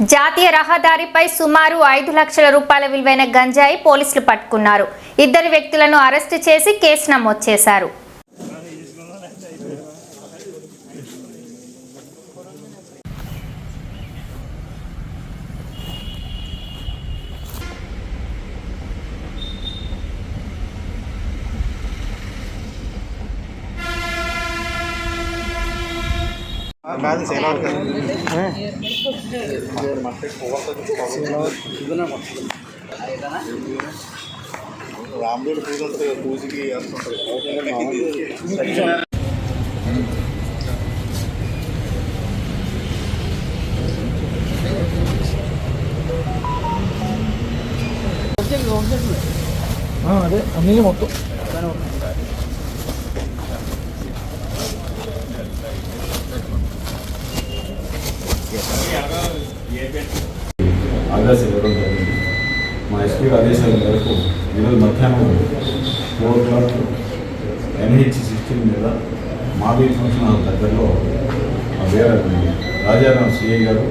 జాతీయ రహదారిపై సుమారు ఐదు లక్షల రూపాయల విలువైన గంజాయి పోలీసులు పట్టుకున్నారు. ఇద్దరు వ్యక్తులను అరెస్టు చేసి కేసు నమోదు చేశారు. അല്ലാതെ ചിലവർക്ക് ആ അതെ അന്നിന് മൊത്തം. ఆదేశాలు ఇవ్వడం జరిగింది మా ఎస్పీ ఆదేశాల మేరకు ఈరోజు మధ్యాహ్నం four o'clock NH sixteen మీద మాబీ ఫంక్షన్ హాల్ దగ్గరలో ఆ వేరే రాజారాం సిఐ గారు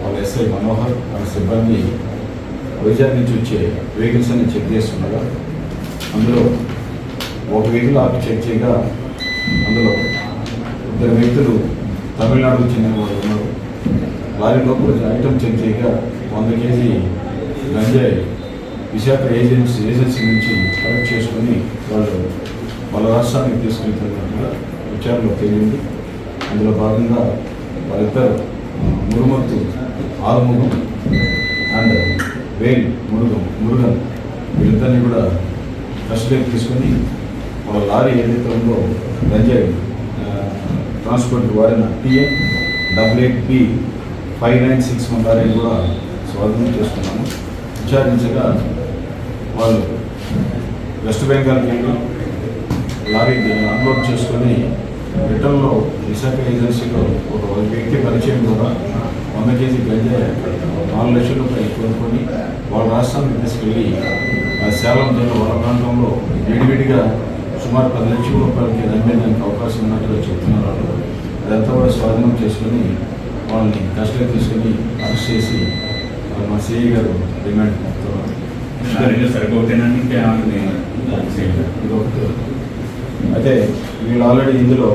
వాళ్ళ ఎస్ఐ మనోహర్ వాళ్ళ సిబ్బంది వైజాగ్ నుంచి వచ్చే వెహికల్స్ అన్ని చెక్ చేస్తుండగా అందులో ఒక వెహికల్ ఆపి చెక్ చేయగా అందులో ఇద్దరు వ్యక్తులు తమిళనాడుకు చెందిన వాళ్ళు లారీ లోపల ఐటమ్ చెక్ చేయగా వంద కేజీ గంజాయి విశాఖ ఏజెన్సీ ఏజెన్సీ నుంచి కలెక్ట్ చేసుకొని వాళ్ళు వాళ్ళ రాష్ట్రానికి తీసుకెళ్తున్నట్టుగా విచారణలో తేలింది. అందులో భాగంగా వాళ్ళిద్దరు మురుమత్తు ఆరుముఖం అండ్ వేల్ మురుగం మురుగన్ వీళ్ళిద్దరిని కూడా కస్టడీకి తీసుకొని వాళ్ళ లారీ ఏదైతే ఉందో గంజాయి ట్రాన్స్పోర్ట్ వాడిన TM W eight B five nine six one కూడా స్వాధీనం చేసుకున్నాము. విచారించగా వాళ్ళు వెస్ట్ బెంగాల్కి వెళ్ళి లారీ అన్లోడ్ చేసుకొని రిటర్న్లో విశాఖ ఏజెన్సీలో ఒక వ్యక్తి పరిచయం ద్వారా వంద కేజీ గంజాయి నాలుగు లక్షల రూపాయలు కొనుక్కొని వాళ్ళ రాష్ట్రానికి తీసుకెళ్ళి ఆ సేలం జిల్లా వాళ్ళ ప్రాంతంలో విడివిడిగా సుమారు పది లక్షల రూపాయలకి అమ్మేదానికి అవకాశం ఉన్నట్టుగా చెప్తున్నారు వాళ్ళు. అదంతా కూడా స్వాధీనం చేసుకొని వాళ్ళని కస్టడీ తీసుకొని అరెస్ట్ చేసి మా సిఐ గారు డిమాండ్ సరిపోతేనని అయితే వీళ్ళు ఆల్రెడీ ఇందులో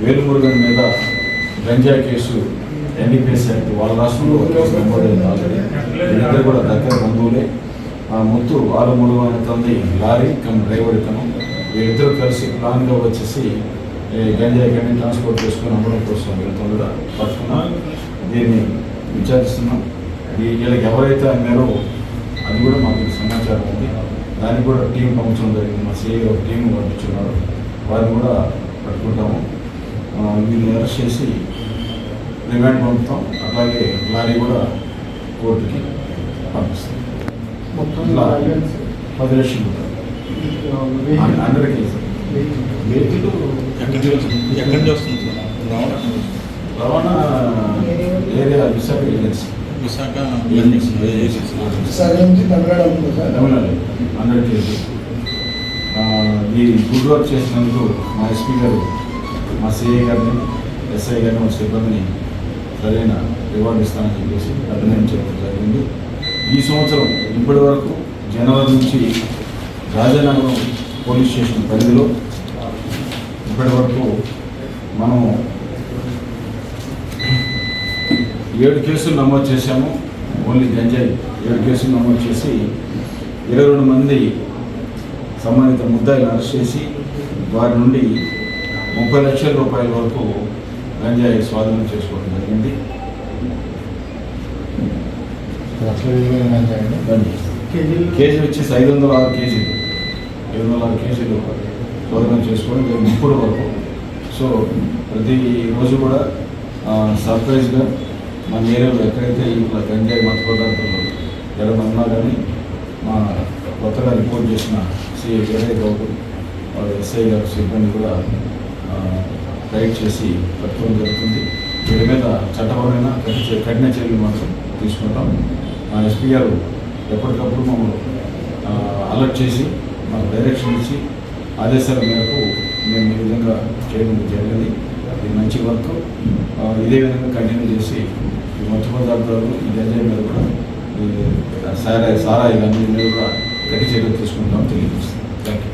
వేలుమురుగన్ మీద గంజాయి కేసు ఎన్డీపీఎస్ యాక్ట్ వాళ్ళ రాష్ట్రంలో ఒక కేసు నమోదైంది ఆల్రెడీ. వీళ్ళిద్దరు కూడా దగ్గర బంధువులే. ఆ ముత్తు ఆరు మూడు తొమ్మిది లారీ కమ్ డ్రైవర్ ఇతను వీళ్ళిద్దరూ కలిసి ప్లాన్గా వచ్చేసి గంజాయి కానీ ట్రాన్స్పోర్ట్ చేసుకొని అమ్మడం కోసం కూడా పట్టుకున్నాం దీన్ని విచారిస్తున్నాం. ఈ వీళ్ళకి ఎవరైతే అమ్మారో అది కూడా మాకు సమాచారం ఉంది. దానికి కూడా టీం పంపించడం జరిగింది. మా సిఐ ఒక టీం పంపించున్నారు. వారిని కూడా పట్టుకుంటాము. వీళ్ళని అరెస్ట్ చేసి రిమాండ్ పంపుతాం. అట్లాగే లారీ కూడా కోర్టుకి పంపిస్తాం. ఇట్లా పది లక్షలు. అన్- ఎక్కడి నుంచి వస్తుంది? ఎక్కడి నుంచి వస్తుంది? రావడం రవాణా ఏరియా విశాఖ ఏజెన్సీ. విశాఖ సరే నుంచి తమిళనాడు అవుతుంది సార్. తమిళనాడు. Hundred KG. ఈ గుడ్ వర్క్ చేసినందుకు మా ఎస్పీ గారు మా సిఐ గారిని ఎస్ఐ గారిని మా సిబ్బందిని సరైన రివార్డు ఇస్తానని చెప్పేసి అభినందన చెప్పడం జరిగింది. ఈ సంవత్సరం ఇప్పటి వరకు జనవరి నుంచి రాజానగరం పోలీస్ స్టేషన్ పరిధిలో. ఇప్పటి వరకు మనం ఏడు కేసులు నమోదు చేశాము. ఓన్లీ గంజాయి ఏడు కేసులు నమోదు చేసి ఇరవై రెండు మంది సంబంధిత ముద్దాయిలు అరెస్ట్ చేసి వారి నుండి ముప్పై లక్షల రూపాయల వరకు గంజాయి స్వాధీనం చేసుకోవడం జరిగింది. కేజీ వచ్చేసి ఐదు వందల ఆరు కేజీలు. ఇరవై వందల కేజీలు శోధన చేసుకోవడం జరిగింది ఇప్పుడు వరకు. సో ప్రతి రోజు కూడా సర్ప్రైజ్గా మన ఏరియాలో ఎక్కడైతే ఇట్లా గంజాయి మత పదార్థాలు ఎక్కడ కానీ మా కొత్తగా రిపోర్ట్ చేసిన సిఐ జగన్ గౌడ్ వాళ్ళ ఎస్ఐ గారు సిబ్బంది కూడా ఆ, రైడ్ చేసి పట్టుకోవడం జరుగుతుంది. వీరి మీద చట్టపరమైన కఠిన కఠిన చర్యలు మాత్రం తీసుకుంటాం. మా ఎస్పీ గారు ఎప్పటికప్పుడు మమ్మల్ని అలర్ట్ చేసి మాకు డైరెక్షన్ ఇచ్చి ఆదేశాల మేరకు మేము ఈ విధంగా చేయడం జరిగింది. ఇది మంచి వర్క్. ఆ, ఇదే విధంగా కంటిన్యూ చేసి మత్తు పదార్థాలు ఈ గంజాయి మీద కూడా ఈ సారా సారా ఇవన్నీ మీద కూడా గట్టి చర్యలు తీసుకుంటాం తెలియజేస్తాం థ్యాంక్ యూ